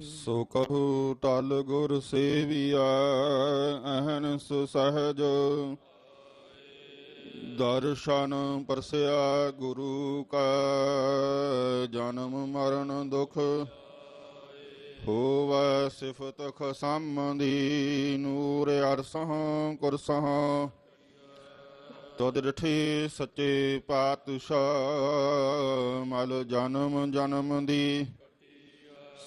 ਸੋ ਕਹੂ ਤਲ ਗੁਰ ਸੇਵੀਆ ਅਹਨਸ ਸਹਜ ਦਰਸ਼ਨ ਪਰਸਿਆ ਗੁਰੂ ਕਾ, ਜਨਮ ਮਰਨ ਦੁਖ ਹੋਵੈ ਸਿਫਤ ਖਸਮਦੀ ਨੂਰ ਅਰਸਹ ਕੁਰਸਹ। ਤਦ ਡਠੇ ਸੱਚੇ ਪਾਤਸ਼ਾਹ, ਮਲ ਜਨਮ ਜਨਮ ਦੀ।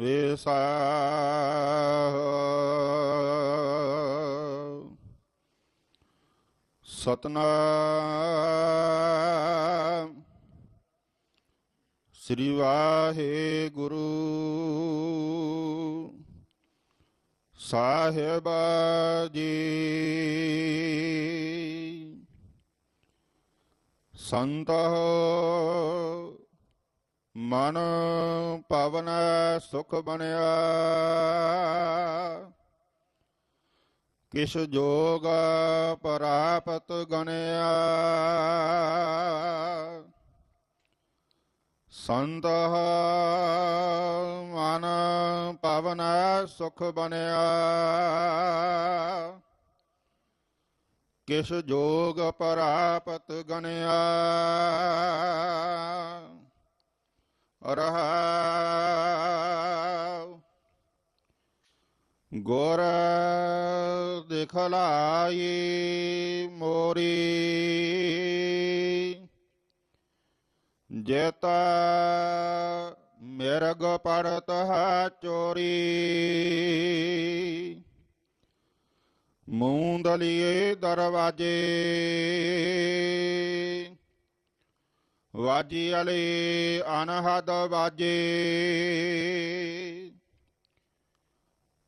ਵਿਸਾ ਸਤਨਾਮ ਸ੍ਰੀ ਵਾਹਿਗੁਰੂ ਸਾਹਿਬ ਜੀ। ਸੰਤ ਮਨ ਪਵਨ ਸੁਖ ਬਣਿਆ। ਕਿਸ ਜੋਗ ਪ੍ਰਾਪਤ ਗਣਿਆ। ਸੰਤ ਮਨ ਪਵਨ ਸੁਖ ਬਣਿਆ। ਕਿਸ਼ ਜੋਗ ਪ੍ਰਾਪਤ ਗਣਿਆ। ਰਹਾਉ। ਗੁਰ ਦਿਖਲਾਈ ਮੋਰੀ। ਜੇਤਾ ਮਿਰਗ ਪੜਤ ਹੈ ਚੋਰੀ। ਮੂੰਦਲੀਏ ਦਰਵਾਜੇ। ਵਾਜੀ ਅਲੇ ਅਨਹਦ ਵਾਜੇ।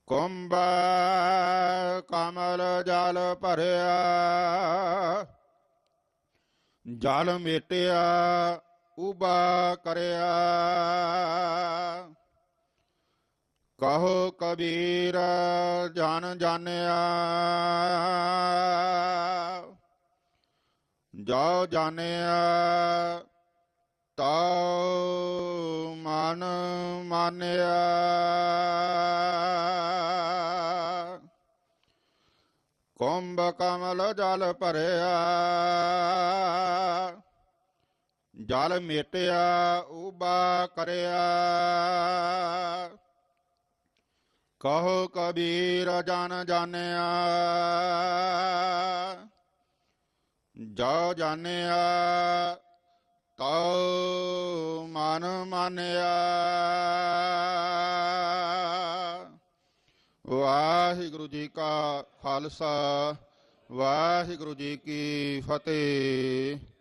ਕੁੰਭ ਕਮਲ ਜਲ ਭਰਿਆ, ਜਲ ਮੇਟਿਆ, ਉਬਾ ਕਰਿਆ। ਕਹੋ ਕਬੀਰ, ਜਨ ਜਾਣਿਆ ਜੋ ਜਾਣਿਆ ਤਾ ਮਨ ਮਾਨਿਆ। ਕੁੰਭ ਕਮਲ ਜਲ ਭਰਿਆ, ਜਲ ਮੇਟਿਆ, ਉਬਾ ਕਰਿਆ। ਕਹੋ ਕਬੀਰ ਜਨ ਜਾਣਿਆ, ਜੋ ਜਾਣਿਆ, ਤਉ ਮਨ ਮਾਨਿਆ। ਵਾਹਿਗੁਰੂ ਜੀ ਕਾ ਖਾਲਸਾ ਵਾਹਿਗੁਰੂ ਜੀ ਕੀ ਫਤਿਹ।